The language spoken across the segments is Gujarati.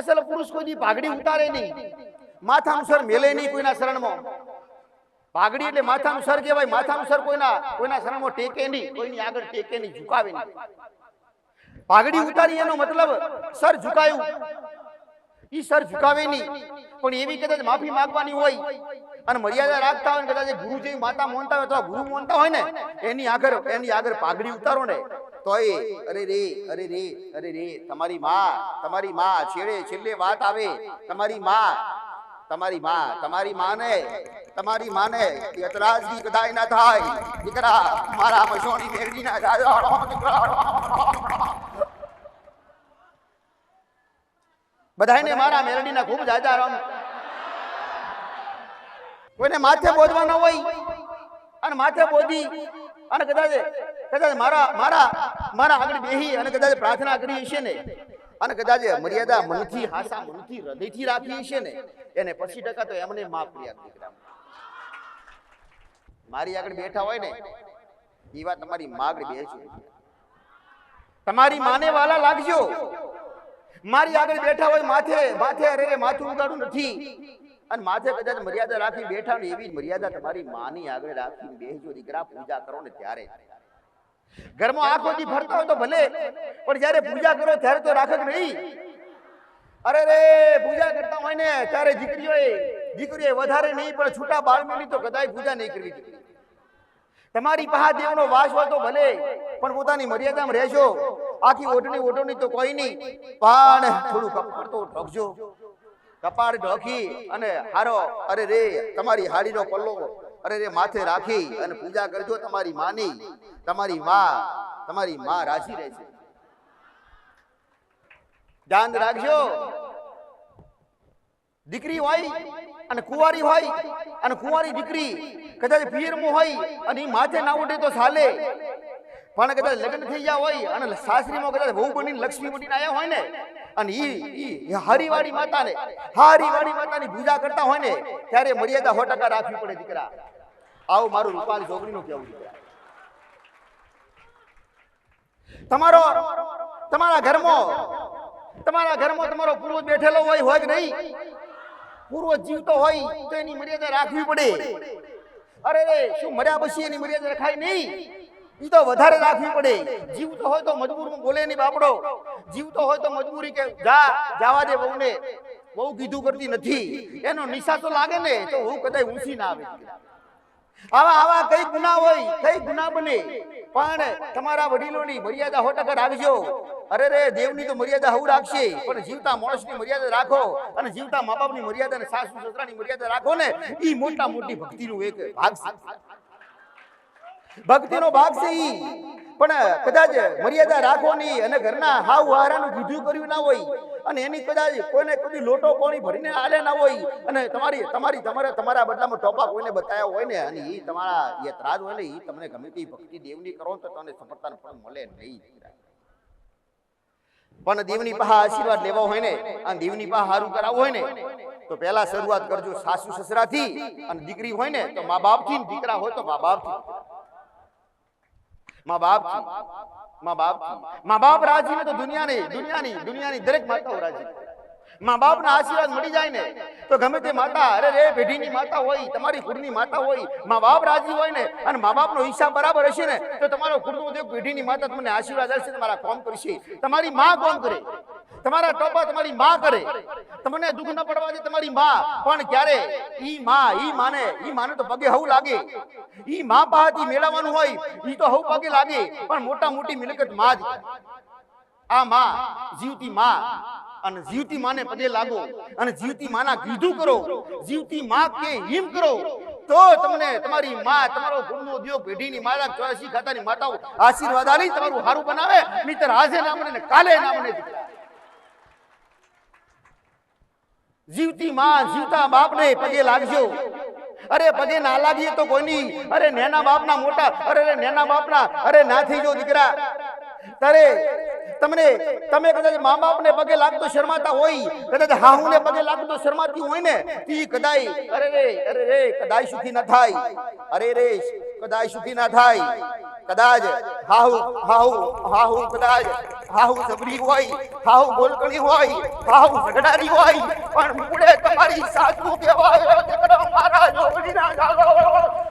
અસલ પુરુષ કોઈની પાઘડી ઉતારે નહીં. માથાનું સર મેલે નહીં કોઈના શરણમાં. પાઘડી એટલે માથાનું સર કહેવાય. માથાનું સર કોઈના કોઈના શરણમાં ટેકે નહીં. કોઈની આગળ ટેકે નહીં, ઝુકાવે નહીં. પાઘડી ઉતારી એનો મતલબ સર ઝુકાયું. ઈ સર ઝુકાવે નહીં. પણ એવી કદાચ માફી માંગવાની હોય અને મર્યાદા રાખતા હોય કદાચ ગુરુ જેવી માતા મોનતા હોય અથવા ગુરુ મોનતા હોય ને, એની આગળ એની આગળ પાઘડી ઉતારો ને. તો એ અરે રે અરે રે અરે રે, તમારી માં તમારી માં, છેડે, છેલ્લે વાત આવે. તમારી માં તમારી માં, તમારી માને તમારી માને યતરાજની કદાય ના થાય. દીકરા, મારા મસોની મેળવી ના દીકરા બધાને મારા મેલડીના ખૂબ જાજા રમ. કોઈને માથે બોધવાના હોય. અને માથે બોધી. અને કદાચ કદાચ મારા મારા મારા આગળ બેહી અને કદાચ પ્રાર્થના કરી હશે ને, અને કદાચ મર્યાદા મનથી, હાસા મનથી, હૃદયથી રાખી હશે ને, એને પછી ટકા તો એમને માફ કર્યા દીકરા મારી આગળ બેઠા હોય ને, એ વાત તમારી માં આગળ બેસજો. તમારી માને વાલા લાગજો. મારી આગળ બેઠા હોય માથે માથે અરે માથું ઉગાડું નથી. અને માથે કદાચ મર્યાદા રાખી બેઠા ને, એવી મર્યાદા તમારી માની આગળ રાખી બેસજો. દીકરા, પૂજા કરો ને ત્યારે. ઘરમાં આખો દી ફરતા હોય તો ભલે પણ જ્યારે પૂજા કરો ત્યારે તો રાખક નહીં. અરે રે પૂજા કરતા હોય ને ત્યારે દીકરીઓએ દીકરીએ વધારે નહીં પણ છૂટા બાળ મેલી તો કદાચ પૂજા નહીં કરવી તમારી પાસે દેવનો વાસ હોય તો ભલે પણ પોતાની મર્યાદામાં રહેજો. આખી ઓઢણી ઓઢણી તો કોઈ નહીં. પણ થોડું કપાળ તો ઢોકજો. કપાળ ઢોકી અને હારો અરે રે તમારી હાડીનો પલ્લો અરે રે માથે રાખી અને પૂજા કરજો તમારી માની. તમારી માં તમારી માં રાજી રહેશે. ધ્યાન રાખજો. દીકરી હોય અને કુંવારી હોય અને કુંવારી દીકરી કદાચ પિયરમાં હોય અને એ માથે ના ઉઠે તો ચાલે પણ કદાચ લગ્ન થઈ ગયા હોય અને સાસરીમાં કદાચ બહુ બની લક્ષ્મી બનીને આવ્યા હોય ને અને ઈ ઈ હરિવાળી માતાને હારીવાળી માતાની પૂજા કરતા હોય ને ત્યારે મર્યાદા સો ટકા રાખવી પડે દીકરા. આવું મારું રૂપાલી જોગણીનું કેવું તમારો, તમારા ઘરમાં તમારા ઘરમાં તમારો પૂર્વજ બેઠેલો હોય હોય કે નહીં? પૂર્વજ જીવતો હોય તો એની મર્યાદા રાખવી પડે. અરે રે શું મર્યા પછી એની મર્યાદા રખાય નહીં? એ તો વધારે રાખવી પડે. જીવતો હોય તો મજબૂર બોલે નહીં બાપડો. જીવતો હોય તો મજબૂરી કે, જા, જવા દે બહુને બહુ કીધું કરતી નથી. એનો નિશા તો લાગે ને, તો હું કદાચ ઊંચી ના આવે. આવા આવા કઈ ગુના હોય, કઈ ગુના બને. પણ તમારા વડીલોની મર્યાદા હો ટકા રાખજો અરે રે, દેવની તો મર્યાદા હું રાખશે, પણ જીવતા માણસની મર્યાદા રાખો અને જીવતા મા બાપની મર્યાદા અને સાસુ સસરાની મર્યાદા રાખો ને, ઈ મોટા મોટી ભક્તિનું એક ભાગ છે. ભક્તિનો ભાગ છે ઈ. પણ કદાચ મર્યાદા રાખો અને ઘરના હાવ હારાનું કીધું કર્યું ના હોય અને એની કદાચ કોઈને કદી લોટો પાણી ભરીને આલે ના હોય અને તમારી તમારી, તમારા તમારા બદલામાં ટોપા કોઈને બતાવ્યા હોય ને અને એ તમારા એ ત્રાજ હોય ને એ તમને ગમે તે ભક્તિ દેવની કરો તો તમને સફળતાનું ફળ મળે નહીં. પણ દેવની પાસે આશીર્વાદ લેવો હોય ને અને દેવની પાસે સારું કરાવવું હોય ને તો પહેલા શરૂઆત કરજો સાસુ સસરાથી અને દીકરી હોય ને તો મા બાપથી દીકરા હોય તો મા બાપથી મા બાપમાં બાપમાં બાપ રાજી ને તો દુનિયાની દુનિયાની દુનિયાની દરેક માતાઓ રાજી. માં બાપ ના આશીર્વાદ મળી જાય ને તો ગમે તે માતા, અરે રે, પેઢીની માતા હોય, તમારી કુળની માતા હોય, મા બાપ રાજી હોય ને અને મા બાપનો હિસાબ બરાબર હશે ને, તો તમારો કુળનો ઉદ્યોગ પેઢીની માતા તમને આશીર્વાદ આપશે તમારા કોમ કરશે. તમારી માં કોમ કરે. તમારા ટોપા તમારી માં કરે. તમને દુઃખ ન પડવા દે તમારી માં. પણ ક્યારે? ઈ માં, ઈ માને. ઈ માને તો પગે હવું લાગે. ઈ માં પાસેથી મેળવવાનું હોય, ઈ તો હવું પગે લાગે. પણ મોટા મોટી મિલકતમાં જ. આ માં જીવતી માં. અને જીવતી માને પગે લાગો. અને જીવતી માના કીધું કરો. જીવતી માં કે હિમ કરો. તો તમને તમારી માં, તમારો ગુણનો ઉદ્યોગ, પેઢીની માતા ચોરાસી ખાતાની માતાઓ આશીર્વાદ આલી તમારું હારું બનાવે. મિત્ર આજે ના બને કાલે ના બને દીકરા. જીવતી માં જીવતા બાપને પગે લાગજો. અરે પગે ના લાગીએ તો કોઈની? અરે નેના બાપના મોટા, અરે નેના બાપના, અરે ના થઈ જો દીકરા. તારે, તમને, તમે કદાચ મા બાપને પગે લાગતો શરમાતા હોય, કદાચ હાહુને પગે લાગતો શરમાતી હોય ને, તી કદાય, અરે રે અરે રે, કદાય સુખી ના થાય. અરે રે, કદાય સુખી ના થાય. કદાચ હાહુ હાહુ હાહુ કદાચ, હાહુ સબરી હોય, હાહુ બોલકણી હોય, હાહુ ઝઘડારી હોય, પણ મૂળે તમારી સાસુ કહેવાય દીકરો મારા ના ગાલો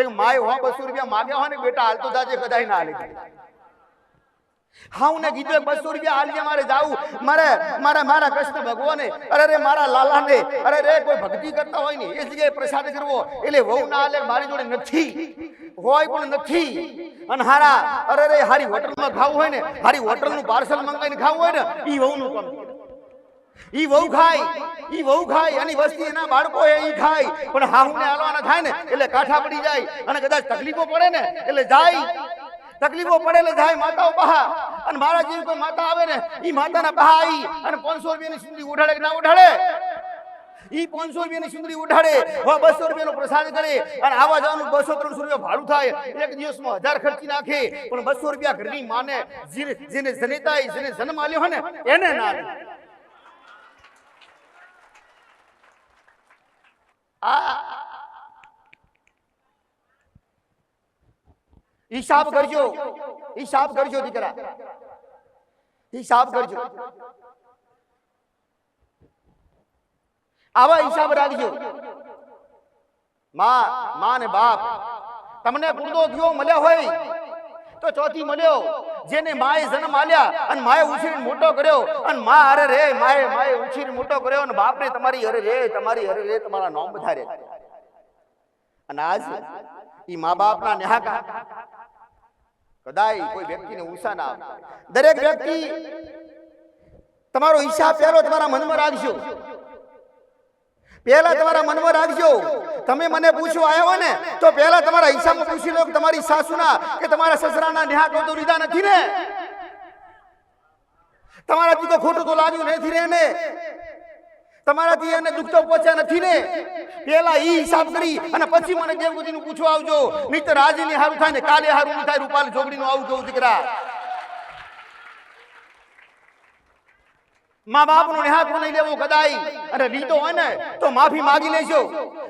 એક માય હો બસો રૂપિયા માગ્યા હોય ને બેટા હાલતો જાજે કદાય ના હાલે હા હું કીધું બસો રૂપિયા હાલજે મારે જાવું. મારે મારા મારા કૃષ્ણ ભગવાને અરે રે મારા લાલાને અરે રે કોઈ ભક્તિ કરતા હોય ને એ જગ્યાએ પ્રસાદ કરવો. એટલે વહુ ના હાલે મારી જોડે નથી. હોય પણ નથી. અને હારા અરે રે હારી હોટલમાં ખાવું હોય ને હારી હોટલનું પાર્સલ મંગાવીને ખાવું હોય ને એ વહુનું કામ ઈ વહુ ખાય ઈ વહુ ખાય અને વસ્તી એના બાળકો એ ઈ ખાય. પણ હાહુને હાલવાના થાય ને એટલે કાઠા પડી જાય. અને કદાચ તકલીફો પડે ને એટલે જાય. તકલીફો પડેલે થાય માતાઓ બહા અને મારા જેવી કોઈ માતા આવે ને એ માતાના બહા આવી અને પાંચસો રૂપિયાની સુંદરી ઉઠાડે કે ના ઉઠાડે ઈ પાંચસો રૂપિયાની સુંદરી ઉઠાડે બસો રૂપિયાનો પ્રસાદ કરે અને આવા જવાનું બસો ત્રણસો રૂપિયા ભાડું થાય. એક દિવસમાં હજાર ખર્ચી નાખે, પણ બસો રૂપિયા ઘરની માને, જેને જનેતા જેને જન્મ આલ્યો હોય ને, એને ના આ હિસાબ કરજો. હિસાબ કરજો દીકરા. હિસાબ કરજો. આવા હિસાબ રાખજો. માં માં ને બાપ. તમને પૂરતો થયો, મળ્યા હોય, તો ચોથી મળ્યો. જેને માએ જન્મ આલ્યા અને માએ ઉછીને મોટો કર્યો અને માં અરે રે, માએ માએ ઉછીને મોટો કર્યો અને બાપને તમારી અરે રે, તમારી અરે રે, તમારા નામ વધારે અને આજ ઈ મા બાપના ન્યાકા કદાય કોઈ વ્યક્તિને ઉષા ના દરેક વ્યક્તિ તમારો હિસાબ પહેલો તમારા મનમાં રાખજો. પહેલા તમારા મનમાં રાખજો. તમે મને પૂછો આવ્યો ને, તો પહેલા તમારા હિસાબમાં પૂછી લો તમારી સાસુના કે તમારા સસરાના ન્યા તો લીધા નથી ને? તમારાથી તો ખોટું તો લાગ્યું નથી ને? તમારાથી એને દુઃખ તો પહોંચ્યા નથી ને. પેલા ઈ હિસાબ કરી અને પછી મને દેવગુજીનું પૂછવા આવજો. નહીં તો ની હારું થાય ને કાલે હારું નહીં થાય, રૂપાલ જોગડીનું આવું કહું દીકરા મા બાપનો નેહાક નહીં લેવો કદાય. અને લીધો હોય ને, તો માફી માગી લેજો.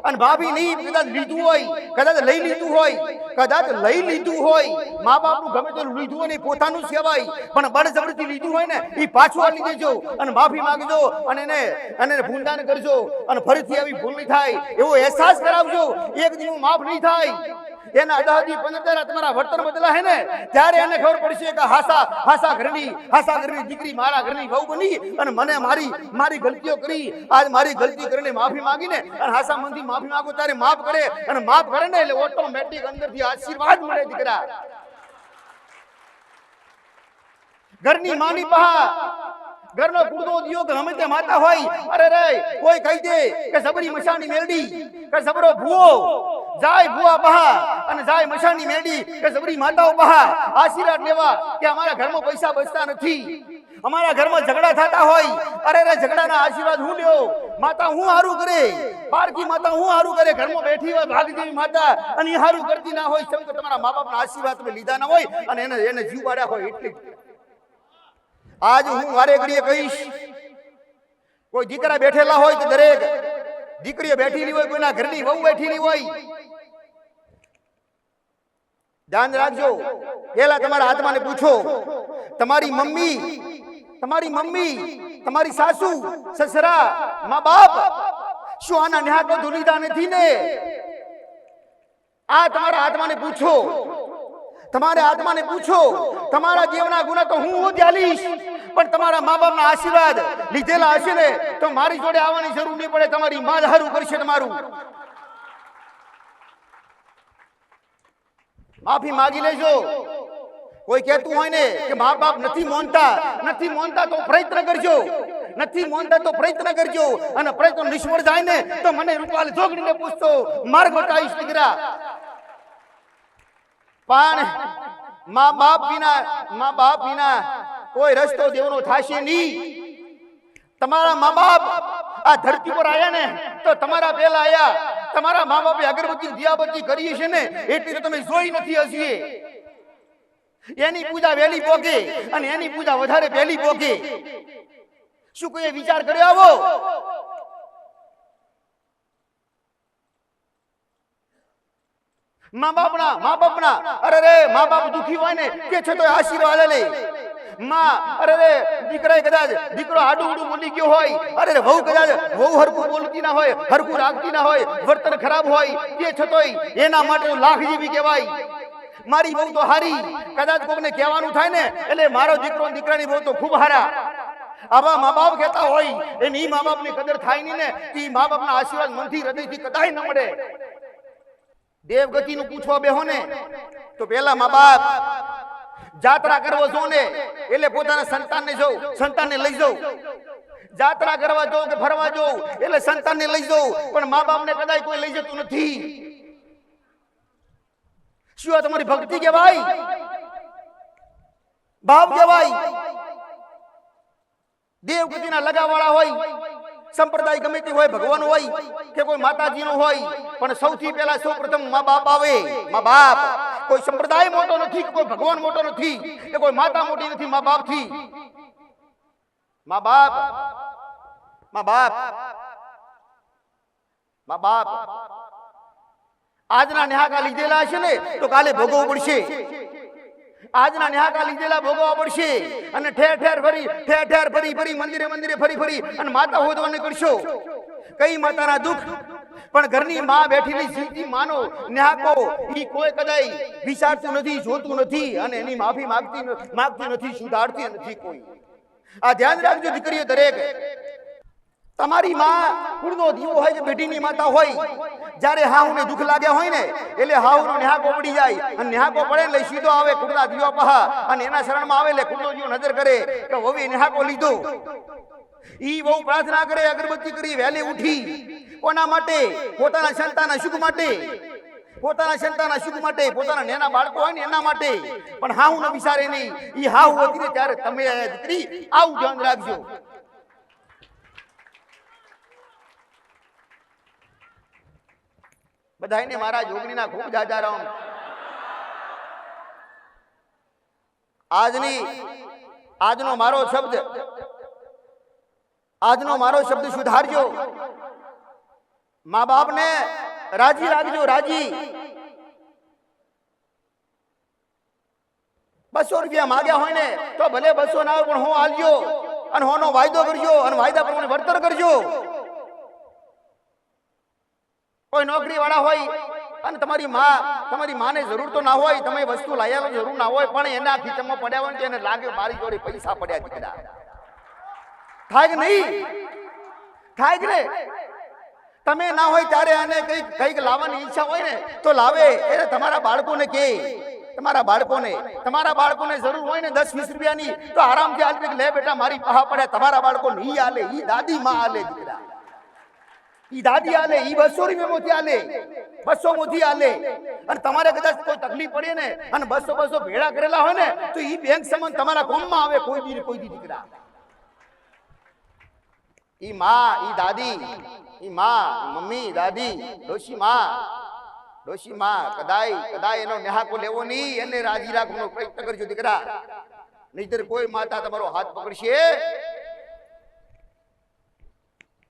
અને ભાભી નહીં, કદાચ લીધું હોય, કદાચ લઈ લીધું હોય, કદાચ લઈ લીધું હોય. મા બાપનું ગમે તો લીધું હોય ને પોતાનું સેવાય. પણ બળજબરથી લીધું હોય ને, એ પાછું આપી દેજો અને માફી માગજો અને એને, અને ભૂલદાન કરજો અને ફરીથી આવી ભૂલ નહીં થાય. એવો અહેસાસ કરાવજો. એક દિવસ માફ નહીં થાય. એના અડાદી પંદર તમારા વર્તન બદલા હે ને? ત્યારે એને ખબર પડશે કે હાસા હાસા ઘરની હાસા ઘરની દીકરી મારા ઘરની વહુ બની અને મને મારી મારી ગલતીઓ કરી. આજ મારી ગલતી કરીને માફી માંગીને અને હાસા મનથી માફી માંગો ત્યારે માફ કરે અને માફ કરે ને એટલે ઓટોમેટિક અંદરથી આશીર્વાદ મળે દીકરા. ઘરની માની પહા ઘરનો કુડદો દિયો કે ગમે તે માતા હોય. અરે રે, કોઈ કહી દે કે સબરી મશાની મેલડી, કે સબરો ભૂવો. જાય ભુવા બહા અને જાય મશાની મેડી કે જબરી માતાઓ બહા આશીર્વાદ લેવા કે અમારા ઘરમાં પૈસા બચતા નથી. અમારા ઘરમાં ઝઘડા થતા હોય. અરે રે ઝઘડાના આશીર્વાદ હું લ્યો? માતા હું હારું કરે? પારકી માતા હું હારું કરે? ઘરમાં બેઠી હોય ભાગી દેવી માતા અને હારું કરતી ના હોય કેમ તમારા મા બાપના આશીર્વાદ તમે લીધા ના હોય અને એને એને જીવ પાડ્યા હોય એટલે. આજ હું વારે ઘડીએ કહીશ, કોઈ દીકરા બેઠેલા હોય તો દરેક દીકરીઓ બેઠેલી હોય, કોઈના ઘરની વહુ બેઠેલી હોય ધ્યાન રાખજો. પેલા તમારા આત્માને પૂછો. તમારી મમ્મી તમારી મમ્મી, તમારી સાસુ, સસરા, મા બાપ, શું આના ન્યાકો ધુલીધા નથી ને? આ તમારા આત્માને પૂછો. તમારે આત્માને પૂછો. તમારા જીવના ગુના તો હું હું પણ તમારા મા બાપના આશીર્વાદ લીધેલા હશે ને, તો મારી જોડે આવવાની જરૂર નહીં પડે. તમારી માં હારું કરશે તમારું માફી માગી લેજો. કોઈ કહેતું હોય ને કે મા બાપ નથી મોનતા નથી મોનતા તો પ્રયત્ન કરજો. નથી મોનતા તો પ્રયત્ન કરજો. અને પ્રયત્ન નિષ્ફળ જાય ને તો મને રૂપાલ જોગડીને પૂછતો, માર્ગ બતાવીશ દીકરા. પણ મા બાપ વિના, મા બાપ વિના કોઈ રસ્તો દેવનો થશે નહીં. તમારા મા બાપ આ ધરતી પર આવ્યા ને તો તમારા પેલા આયા. તમારા મા બાપે અગરબત્તી દિયાબત્તી કરી છે ને, એટલી તો તમે જોઈ નથી હસીએ એની પૂજા વહેલી પોકે અને એની પૂજા વધારે વહેલી પોકે શું કોઈ વિચાર કર્યો આવો? મા બાપના મા બાપના, અરે રે, મા બાપ દુખી હોય ને તે છતાં આશીર્વાદ લે. માં. અરે રે, દીકરાએ કદાચ દીકરો આડું ઉડું બોલી ગયો હોય, અરે રે, વહુ કદાચ વહુ હરકું બોલતી ના હોય હરકું રાખતી ના હોય, વર્તન ખરાબ હોય, તે છતોય એના માટે લાખ જેવી કહેવાય. મારી બહુ તો હારી, કદાચ કોકને કહેવાનું થાય ને, એટલે મારો દીકરો દીકરાની બહુ તો ખૂબ હારા. આવા મા બાપ કહેતા હોય એની મા બાપની કદર થાય નહીં ને તે મા બાપના આશીર્વાદ મનથી, હૃદયથી કદાય ન મળે. દેવગતિનું પૂછવા બેહો ને, તો પેલા મા બાપ જાત્રા કરવો જો ને, એટલે પોતાના સંતાનને જોઉં, સંતાનને લઈ જાઉં. જાત્રા કરવા જાઉં કે ફરવા જાઉં, એટલે સંતાનને લઈ જાઉં. પણ મા બાપને કદાચ કોઈ લઈ જતું નથી. શું આ તમારી ભક્તિ કહેવાય? ભાવ કહેવાય? દેવગતિના લગાવાળા હોય, સંપ્રદાય ગમે તે હોય, ભગવાન હોય, કે કોઈ માતાજીનો હોય, પણ સૌથી પહેલા સૌ પ્રથમ મા બાપ આવે મા બાપ કોઈ સંપ્રદાય મોટો નથી કોઈ ભગવાન મોટો નથી કે કોઈ માતા મોટી નથી, મા બાપથી. મા બાપ મા બાપ મા બાપ. આજના નેહાકા લીધેલા છે ને, તો કાલે ભોગવવું પડશે. આજના નેહાકા લીધેલા ભોગવવા પડશે. અને ઠેર ઠેર ફરી, ઠેર ઠેર ફરી ફરી મંદિરે મંદિરે ફરી ફરી. અને માતા હોદવાને કરશો. કઈ માતાના દુઃખ? પણ ઘરની માં બેઠેલી સીધી માનો ન્યાકો ઈ કોઈ કદાઈ વિચારતું નથી જોતું નથી અને એની માફી માંગતી માંગતી નથી સુધારતી નથી કોઈ. આ ધ્યાન રાખજો દીકરીઓ દરેક. તમારી માં કુળનો દીવો હોય કે બેટીની માતા હોય જ્યારે હાહુને દુઃખ લાગ્યા હોય ને એટલે હાહુનો નેહા પડી જાય અને નેહા પડે એટલે સીધો આવે કુળના દીવા પહા અને એના શરણમાં આવે એટલે કુળનો દીવો નજર કરે કે નેહા કો લીધો. ઈ બહુ પ્રાર્થના કરે, અગરબત્તી કરી, વહેલી ઉઠી. કોના માટે? પોતાના સંતાના સુખ માટે. પોતાના સંતાના સુખ માટે. પોતાના નેના બાળકો હોય ને એના માટે. પણ હાહુ ન વિચારે નહીં. ઈ હાહુ હતી ને ત્યારે તમે આયા દીકરી આવું ધ્યાન રાખજો. બધાને મારા જોગણીના ખૂબ જાજા રામ આજની, આજનો મારો શબ્દ આજનો મારો શબ્દ સુધારજો. મા બાપને રાજી રાખજો, રાજી. બસો રૂપિયા માગ્યા હોય ને તો ભલે બસો ના પણ હું આલજો અને હોનો વાયદો કરજો અને વાયદા પ્રમાણે વર્તન કરજો. કોઈ નોકરી વાળા હોય અને તમારી માં, તમારી માને જરૂર તો ના હોય, તમે વસ્તુ લાયા જરૂર ના હોય, પણ એના ખીચમાં પડ્યા હોય ને તો એને લાગે મારી જોડે પૈસા પડ્યા દીકરા. થાય કે નહીં? થાય કે તમે ના હોય ત્યારે આને કંઈક કંઈક લાવવાની ઈચ્છા હોય ને, તો લાવે. એટલે તમારા બાળકોને કે, તમારા બાળકોને તમારા બાળકોને જરૂર હોય ને દસ, વીસ રૂપિયાની, તો આરામથી આલે લે બેટા, મારી પાહા પડે, તમારા બાળકો નહીં આલે, ઈ દાદી માં આલે દીકરા. ઈ દાદી આલે, ઈ બસો રૂપિયા મોથી આલે બસો મોથી આલે. અને તમારે કદાચ કોઈ તકલીફ પડે ને, અને બસો બસો ભેળા કરેલા હોય ને, તો ઈ બેંક સમાન તમારા કોમમાં આવે, કોઈ દી કોઈ દી દીકરા. ઈ માં, ઈ દાદી, ઈ માં મમ્મી, દાદી, ડોશી માં ડોશી માં કદાય કદાય એનો નેહાકો લેવો નહીં, એને રાજી રાખવાનો પ્રયત્ન કરજો દીકરા. નહીતર કોઈ માતા તમારો હાથ પકડશે